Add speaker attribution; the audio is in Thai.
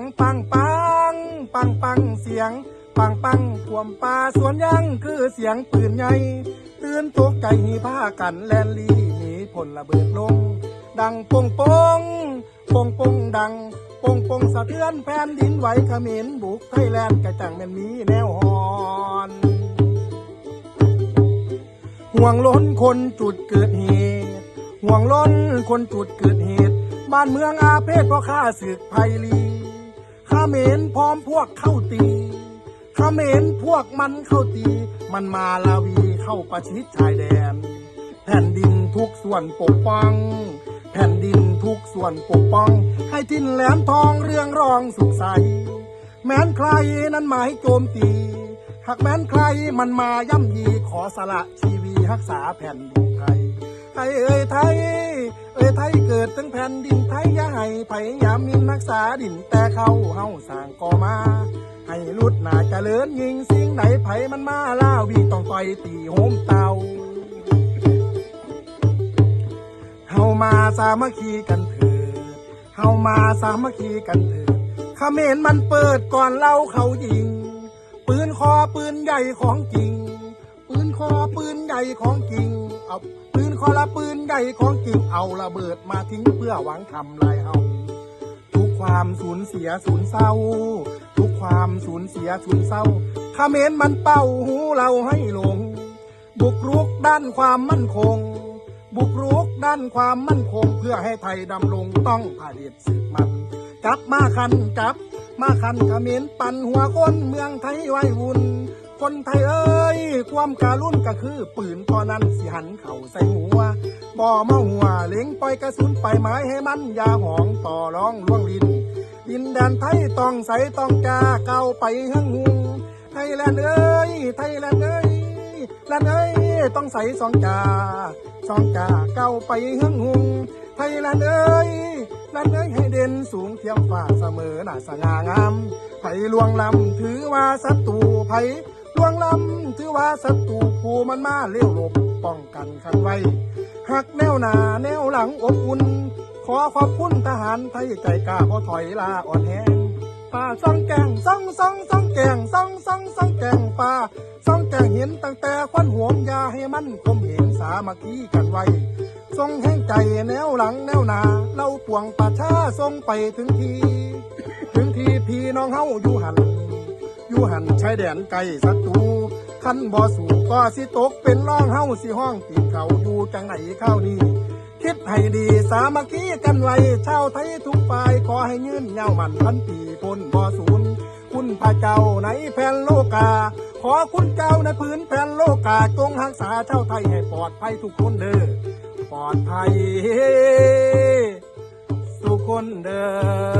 Speaker 1: งปังปังปังปังเสียง ปังปังท่วมป่าสวนยังคือเสียงปืนใหญ่ตื่นตกใจหีผ้ากันแลนลีหนีผลระเบิดลง ดังปงปงปงปงดังปงปงสะเทือนแผ่นดินไหวเขมินบุกไทยแลนด์กระจังแม่นมีแนวหอนห่วงล้นคนจุดเกิดเหตุห่วงล้นคนจุดเกิดเหตุ บ้านเมืองอาเพศเพราะข้าศึกไพลี มนพร้อมพวกเข้าตีขมนพวกมันเข้าตี มันมาลาวีเข้าประชิดชายแดน แผ่นดินทุกส่วนปกป้อง แผ่นดินทุกส่วนปกป้อง ให้ทินแหลมทองเรื่องรองสุขใส แม้นใครนั้นหมายโจมตี หากแม้นใครมันมาย่ำยีขอสละชีวีรักษาแผ่นดินไทยไทยเอ่ยไทย อ่ยไทยเกิดถึงแผ่นดินไทยอย่าให้ไผยามมินรักษาดินแต่เขาเฮาสร้างก่อมา ให้ลุดหนาเจริญยิงสิ่งไหนไผมันมาล่าวีต้องต่อยตีโหมเตาเฮามาสามัคคีกันเถิดเฮามาสามัคคีกันเถิดเมรมันเปิดก่อนเราเขายิง ปืนคอปืนใหญ่ของจริง ปืนคอปืนใหญ่ของจริงเอา ปืนคอละปืนใหญ่ของจริงเอาระเบิดมาทิ้งเพื่อหวังทำลายเฮาทุกความสูญเสียสูญเศร้า ทุกความสูญเสียสูญเศร้าเขมรมันเป่าหูเราให้หลง บุกรุกด้านความมั่นคง บุกรุกด้านความมั่นคง เพื่อให้ไทยดำรงต้องผลิตสืบมันกลับมาคันกลับ มาคันเขมรปั่นหัวคนเมืองไทยไว้วุ่น คนไทยเอ้ย ความการุณก็คือ ปืนพอนั้นสิหันเข่าใส่หัวบ่อมาหัวเล็งปล่อยกระสุนไปหมายให้มันยาหองต่อร้องล่วงลินดินแดนไทยต้องใสต้องกาเก่าไปหังหุงไทยแลนด์เอ้ย ไทยแลนด์เอ้ยแลนด์เอ้ย ต้องใสสองกาสองกาเก่าไปหังหุงไทยแลนด์เอ้ยแลนด์เอ้ยให้เด่นสูงเทียมฟ้าเสมอหน้าสง่างามไผลวงลำถือว่าศัตรูไผ ลวงลำถือว่าศัตรูผู้มันมาเลี้ยวหลบป้องกันคันไว้หักแนวหน้าแนวหลังอบอุ่น ขอขอบคุณทหารไทยใจกล้าบ่ถอยลาอ่อนแห้งป่าซ่องแกงซ่องซ่องซ่องแกงซ่องซ่องซ่องแกงป่าซ่องแกงเห็นตั้งแต่ควันห่วงยาให้มันคมเห็นสามัคคีกันไว้ทรงแห่งใจแนวหลังแนวหน้าเราปวงประชาทรงไปถึงที ถึงทีพี่น้องเฮาอยู่หัน อยู่หันชายแดนไกลศัตรูคันบ่อสู่ก็สิตกเป็นร่องเฮาสิห้องตีนเขาอยู่จังไหนข้าวนี้ คิดให้ดีสามัคคีกันไว้ชาวไทยทุกฝ่ายขอให้ยืนยามันพันปีพ้นบ่อสูญคุณพระเจ้าในแผ่นโลกา ขอคุณเจ้าในพื้นแผ่นโลกาจงรักษาชาวไทยให้ปลอดภัยทุกคนเด้อปลอดภัยทุกคนเด้อ